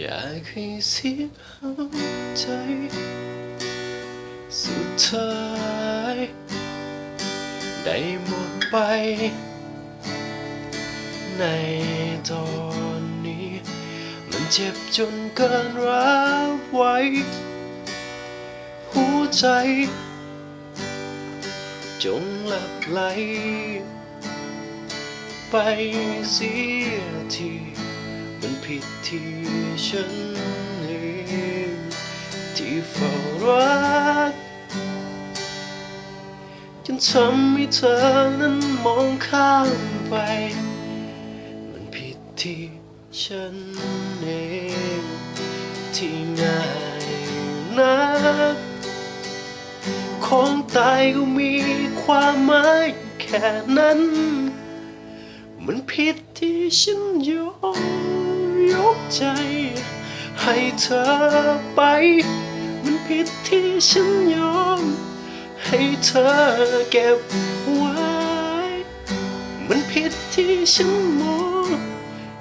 อยากให้เสียใจ สุดท้าย ได้หมดไป ในตอนนี้ มันเจ็บจนเกินรับไว้ หัวใจ จงหลับไหล ไปเสียที มันผิดที่ฉันเองที่เฝ้ารักจนทำให้เธอนั้นมองข้ามไป มันผิดที่ฉันเองที่ง่ายนักของตายก็มีความหมายแค่นั้น มันผิดที่ฉันยอม ยกใจ ให้เธอไป มันผิดที่ฉันยอม ให้เธอเก็บไว้ มันผิดที่ฉันมอง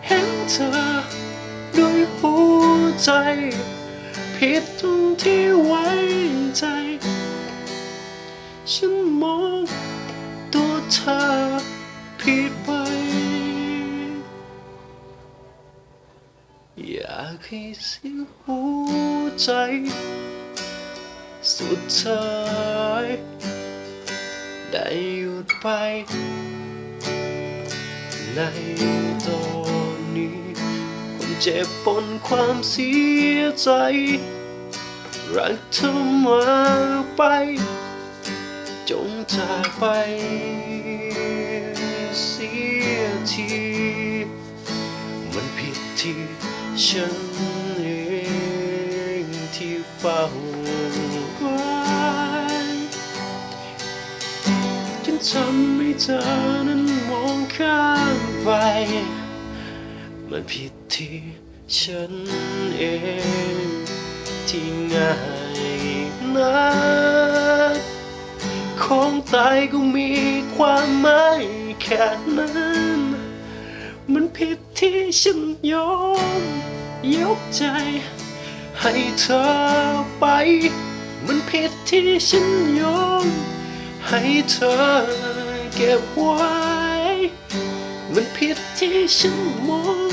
เห็นเธอ ด้วยหัวใจ ผิดตรงที่ไว้ใจ ฉันมองตัวเธอผิดากให้เสียหัวใจ สุดท้ายได้หยุดไปในตอนนี้ผมเจ็บปนความเสียใจ รักเธอมาไป จงจากไปเสียที มันผิดที่ ฉันเองที่เฝ้าไว้จนทำให้เธอนั้นมองข้ามไป มันผิดที่ฉันเองที่ง่ายนักของตายก็มีความหมายแค่นั้น มันผิดที่ฉันยอม ยกใจ ให้เธอไป มันผิดที่ฉันยอม ให้เธอเก็บไว้ มันผิดที่ฉันมอง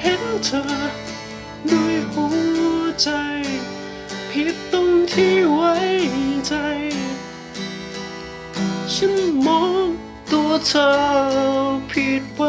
เห็นเธอ ด้วยหัวใจ ผิดตรงที่ไว้ใจ ฉันมอง เธอผิดไป